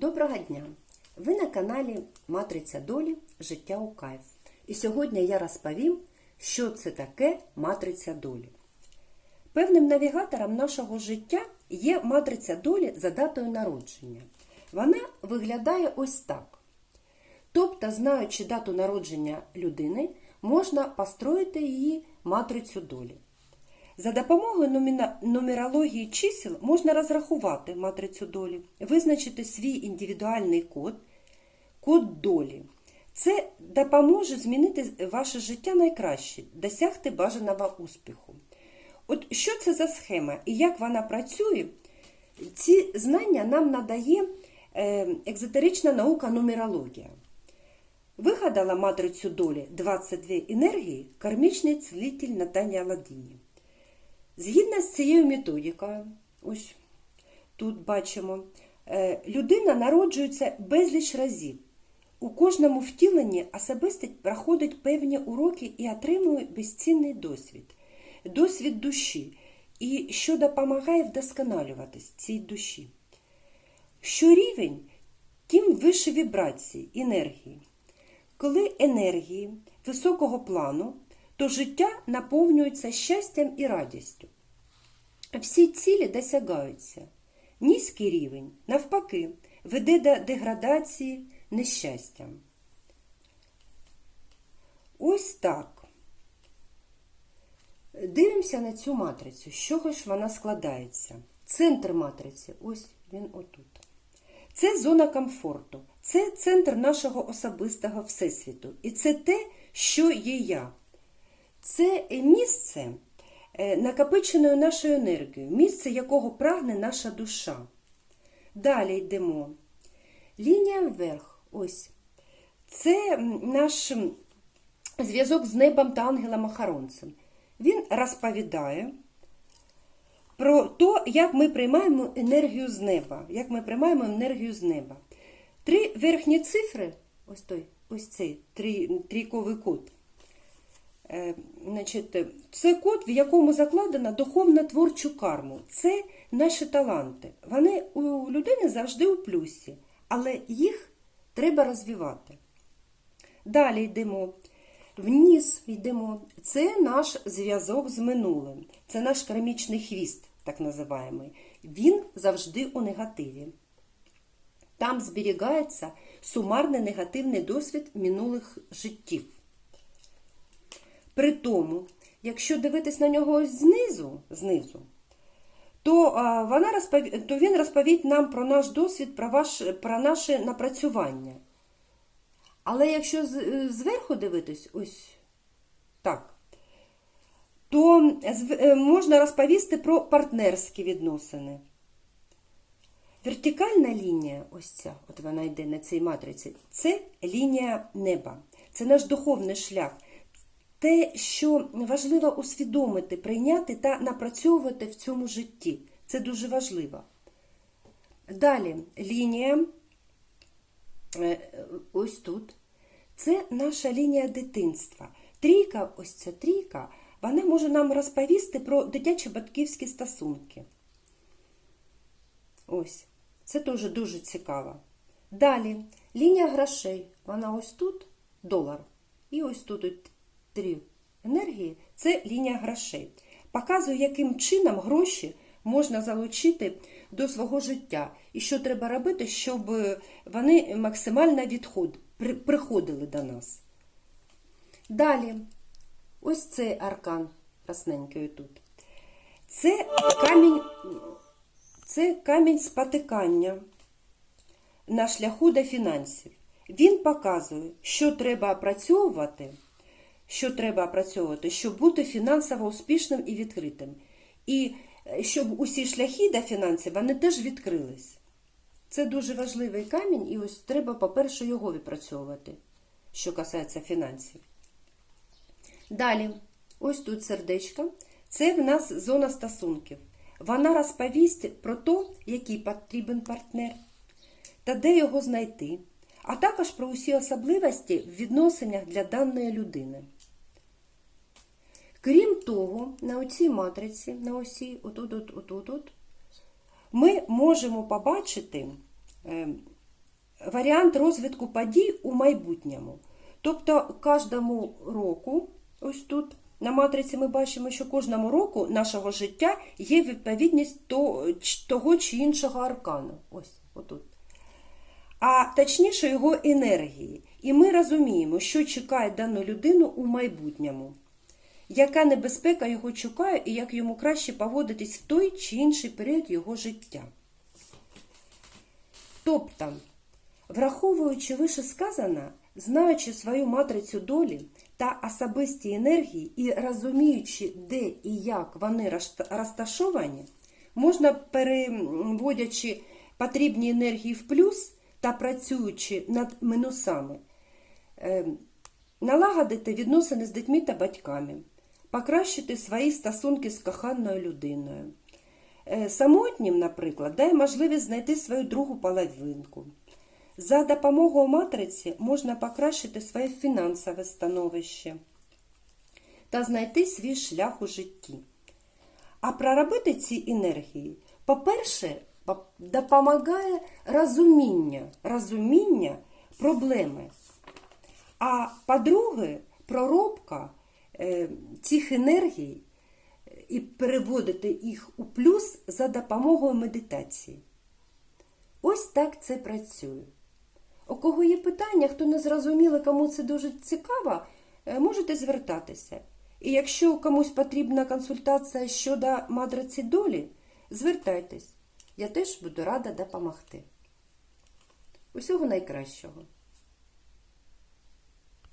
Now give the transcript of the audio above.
Доброго дня! Ви на каналі Матриця долі Життя у кайф. І сьогодні я розповім, що це таке матриця долі. Певним навігатором нашого життя є матриця долі за датою народження. Вона виглядає ось так. Тобто, знаючи дату народження людини, можна построїти її матрицю долі. За допомогою нумерології чисел можна розрахувати матрицю долі, визначити свій індивідуальний код, код долі. Це допоможе змінити ваше життя найкраще, досягти бажаного успіху. От що це за схема і як вона працює? Ці знання нам надає е, екзотерична наука нумерологія. Вигадала матрицю долі 22 енергії кармічний цілитель Наталія Ладіні. Згідно з цією методикою, ось тут бачимо, е, людина народжується безліч разів. У кожному втіленні особистість проходить певні уроки і отримує безцінний досвід, досвід душі, і що допомагає вдосконалюватись цій душі. Що рівень, тим вище вібрації, енергії. Коли енергії високого плану, то життя наповнюється щастям і радістю. Всі цілі досягаються. Низький рівень, навпаки, веде до деградації, нещастя. Ось так. Дивимося на цю матрицю. З чого ж вона складається? Центр матриці, ось він отут. Це зона комфорту, це центр нашого особистого всесвіту. І це те, що є я. Це місце е, накопиченої нашою енергією, місце якого прагне наша душа. Далі йдемо. Лінія вверх. Ось. Це наш зв'язок з небом та ангелом-охоронцем. Він розповідає про те, як ми приймаємо енергію з неба. Як ми приймаємо енергію з неба. Три верхні цифри, ось той, ось цей трійковий код. Е, Значить, це код, в якому закладено духовно творчу карму. Це наші таланти. Вони у людини завжди у плюсі, але їх треба розвивати. Далі йдемо. Вниз йдемо. Це наш зв'язок з минулим. Це наш кармічний хвіст, так називаємо. Він завжди у негативі. Там зберігається сумарний негативний досвід минулих життів. При тому, якщо дивитись на нього знизу, знизу то, вона розпов... то він розповість нам про наш досвід, про, ваш... про наше напрацювання. Але якщо зверху дивитись, ось так, то е, можна розповісти про партнерські відносини. Вертикальна лінія, ось ця, от вона йде на цій матриці, це лінія неба, це наш духовний шлях. Те, що важливо усвідомити, прийняти та напрацьовувати в цьому житті. Це дуже важливо. Далі лінія, е, ось тут, це наша лінія дитинства. Трійка, ось ця трійка, вона може нам розповісти про дитячі батьківські стосунки. Ось, це теж дуже цікаво. Далі, лінія грошей. Вона ось тут долар. І ось тут от енергії це лінія грошей. Показує, яким чином гроші можна залучити до свого життя. І що треба робити, щоб вони максимально відход, при- приходили до нас. Далі, ось цей аркан красненький тут. Це камінь, це камінь спотикання на шляху до фінансів. Він показує, що треба опрацьовувати, що треба опрацьовувати, щоб бути фінансово успішним і відкритим. І е, щоб усі шляхи до фінансів вони теж відкрились. Це дуже важливий камінь, і ось треба, по-перше, його відпрацьовувати, що касається фінансів. Далі, ось тут сердечко. Це в нас зона стосунків. Вона розповість про те, який потрібен партнер та де його знайти, а також про усі особливості в відносинах для даної людини. Крім того, на оцій матриці, на осі, отут, от, отут, от, ми можемо побачити е, варіант розвитку подій у майбутньому. Тобто кожному року, ось тут на матриці ми бачимо, що кожному року нашого життя є відповідність того чи іншого аркану. Ось отут. А точніше його енергії. І ми розуміємо, що чекає дану людину у майбутньому, яка небезпека його чекає і як йому краще поводитись в той чи інший період його життя. Тобто, враховуючи вище сказане, знаючи свою матрицю долі та особисті енергії і розуміючи, де і як вони розташовані, можна, переводячи потрібні енергії в плюс та працюючи над мінусами, е, налагодити відносини з дітьми та батьками, покращити свої стосунки з коханою людиною. Е, Самотнім, наприклад, дає можливість знайти свою другу половинку. За допомогою матриці можна покращити своє фінансове становище та знайти свій шлях у житті. А проробити ці енергії, по-перше, допомагає розуміння, розуміння проблеми. А по-друге, проробка цих енергій е, і переводити їх у плюс за допомогою медитації. Ось так це працює. У кого є питання, хто не зрозуміли, кому це дуже цікаво, е, можете звертатися. І якщо комусь потрібна консультація щодо матриці долі, звертайтесь. Я теж буду рада допомогти. Усього найкращого.